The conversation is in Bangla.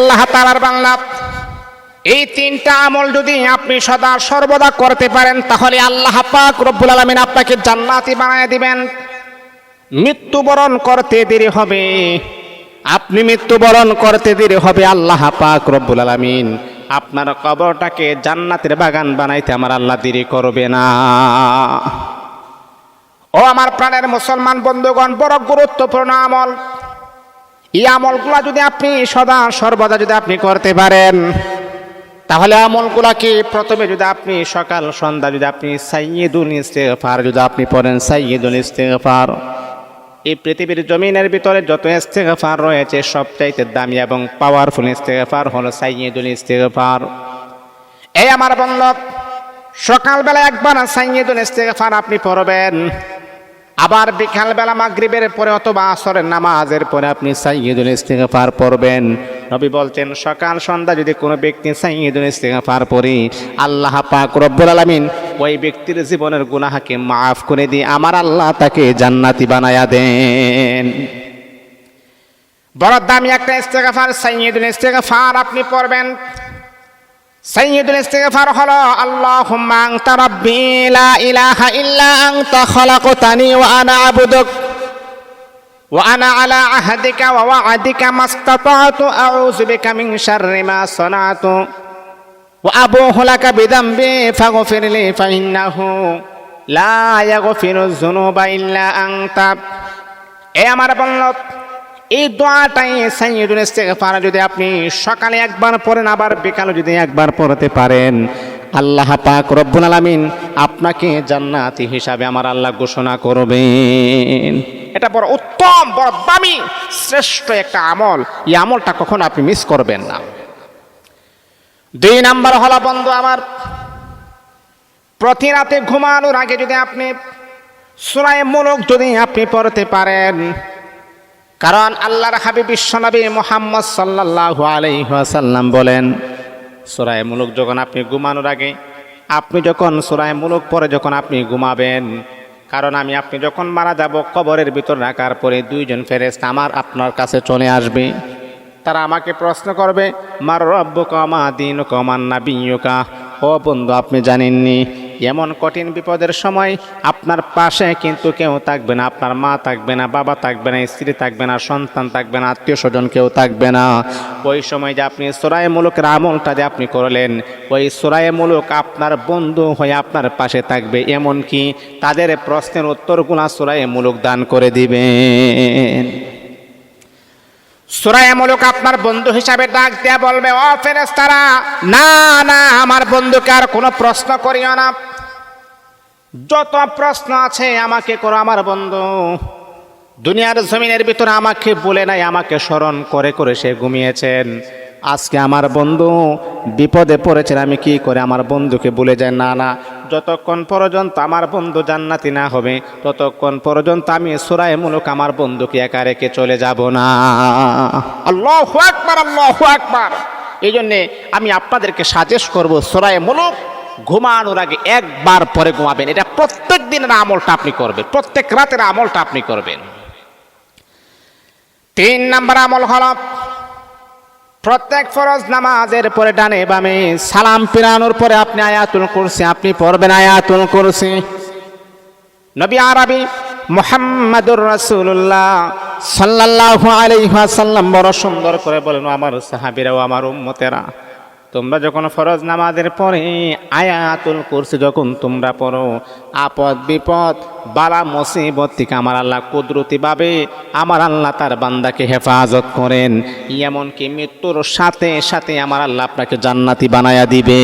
আল্লাহ তালার বাংলা এই তিনটা আমল যদি আপনি সদা সর্বদা করতে পারেন, তাহলে আল্লাহ পাক রব্বুল আলমিন আপনাকে জান্নাতি বানায় দিবেন। মৃত্যুবরণ করতে দেরি হবে। আপনি মৃত্যুবরণ করতে দেরি হবে আল্লাহ পাক রব্বুল আলমিন। আপনার কবরটাকে জান্নাতের বাগান বানাইতে আমার আল্লাহ দেরি করবে না। ও আমার প্রাণের মুসলমান বন্ধুগণ, বড় গুরুত্বপূর্ণ আমল। এই আমলগুলা যদি আপনি সদা সর্বদা যদি আপনি করতে পারেন, তাহলে আমলগুলাকে প্রথমে যদি আপনি সকাল, সন্ধ্যা যদি আপনি সাইয়দুল ইস্তেগফার যদি আপনি পড়েন সাইয়দুল ইস্তেগফার। এই পৃথিবীর জমিনের ভিতরে যত ইস্তেগফার রয়েছে, সবচাইতে দামি এবং পাওয়ারফুল ইস্তেগফার হলো সাইয়দুল ইস্তেগফার। এই আমার বন্ধক সকালবেলা একবার সাইয়দুল ইস্তেগফার আপনি পড়বেন। আবার বিকালবেলা মাগরিবের পরে অথবা আসরের নামাজের পরে আপনি সাইয়দুল ইস্তেগফার পড়বেন। নবী বলছেন সকাল সন্ধ্যা যদি কোনো ব্যক্তি সাইয়দুল ইস্তেগফার পড়ে, আল্লাহ পাক রব্বুল আলামিন ওই ব্যক্তির জীবনের গুনাহকে মাফ করে দিয়ে আমার আল্লাহ তাকে জান্নাতি বানায়া দেন। বড় দামি একটা ইস্তেগফার সাইয়দুল ইস্তেগফার আপনি পড়বেন। সাইয়্যিদুল ইস্তিগফার হলো, আল্লাহুম্মা আনতা রাব্বি লা ইলাহা ইল্লা আনতা, খালাকতানি ওয়া আনা আবুদুক, ওয়া আনা আলা আহদিকা ওয়া ওয়া'দিকা মাস্তাতা'তু, আউযু বিকা মিন শাররি মা সানা'তু, ওয়া আবুহু লাকা বিযামবি, ফাগফির লি ফাইন্নাহু লা ইয়াগফিরু যুনুবা ইল্লা আনতা। এ আমার বলল এই দোয়াটাই সাইয়্যিদুল ইস্তিগফার যদি আপনি সকালে একবার পড়েন, আবার বিকালে যদি একবার পড়তে পারেন। আল্লাহ পাক রব্বুল আলামিন আপনাকে জান্নাতি হিসাবে আমার আল্লাহ ঘোষণা করবেন। এটা বড় উত্তম, বড় দামি, শ্রেষ্ঠ একটা আমল। এই আমলটা কখনো আপনি মিস করবেন না। দুই নাম্বার হলো বন্ধু আমার, প্রতি রাতে ঘুমানোর আগে যদি আপনি সুরায় মুলক যদি আপনি পড়তে পারেন কারণ আল্লাহর হাবিব বিশ্বনবী মোহাম্মদ সাল্লাল্লাহু আলাইহাসাল্লাম বলেন, সুরায় মুলুক যখন আপনি ঘুমানোর আগে, আপনি যখন সুরায় মুলুক পরে যখন আপনি ঘুমাবেন, কারণ আমি আপনি যখন মারা যাব, কবরের ভিতর রাখার পরে দুইজন ফেরেস্ত আমার আপনার কাছে চলে আসবে। তারা আমাকে প্রশ্ন করবে, মার রব্য কমা দিন কমান না বিয়কা ও বন্ধু, আপনি জানেননি এমন কঠিন বিপদের সময় আপনার পাশে কিন্তু কেউ থাকবে না, আপনার মা থাকবে না, বাবা থাকবে না, স্ত্রী থাকবে না, সন্তান থাকবে না, আত্মীয় স্বজন কেউ থাকবে না। ওই সময় যে আপনি সোরায় মুলুকের আমলটা যে আপনি করলেন, ওই সোরায় মুলুক আপনার বন্ধু হয়ে আপনার পাশে থাকবে, এমনকি তাদের প্রশ্নের উত্তরগুলা সোরায় মুলুক দান করে দিবেন। সুরায় মুলুক আপনার বন্ধু হিসাবে ডাক দেয়া বলবে, ও ফেরেস্তারা না না, আমার বন্ধুকে আর কোনো প্রশ্ন করিও না। যত প্রশ্ন আছে আমাকে করো আমার বন্ধু। দুনিয়ার জমিনের ভিতরে আমাকে বলে নাই, আমাকে স্মরণ করে করে সে ঘুমিয়েছেন। আজকে আমার বন্ধু বিপদে পড়েছেন, আমি কি করে আমার বন্ধুকে বলে যায় না না, যতক্ষণ পর্যন্ত আমার বন্ধু জান্নাতি না হবে, ততক্ষণ পর্যন্ত আমি সুরায় মুলুক আমার বন্ধুকে একা রেখে চলে যাব না। আল্লাহ আল্লাহ আকবার। এই জন্যে আমি আপনাদেরকে সাজেস্ট করব, সুরায় মুলুক ঘুমানোর আগে একবার পরে ঘুমাবেন। এটা প্রত্যেক দিনের আমলটা আপনি করবেন। প্রত্যেক রাতের আমলটা আপনি করবেন। তিন নাম্বার আমল হল, প্রত্যেক ফরজ নামাজের পরে ডানে বামে সালাম পিরানোর পরে আপনি আয়াতুল করছে আপনি পড়বেন আয়াতুল করছে নবী আরবি, মোহাম্মদুর রাসূলুল্লাহ সাল্লাল্লাহু আলাইহি ওয়াসাল্লাম বড় সুন্দর করে বলেন আমার সাহাবীরা আমার উম্মতেরা তোমরা যখন ফরজ নামাজের পরে আয়াতুল কুরসি যখন তোমরা পড়ো, আপদ বিপদ, বালা মুসিবত থেকে আমার আল্লাহ কুদরতিভাবে আমার আল্লাহ তার বান্দাকে হেফাজত করেন। এমনকি মৃত্যুর সাথে সাথে আমার আল্লাহ আপনাকে জান্নাতি বানায়া দিবে।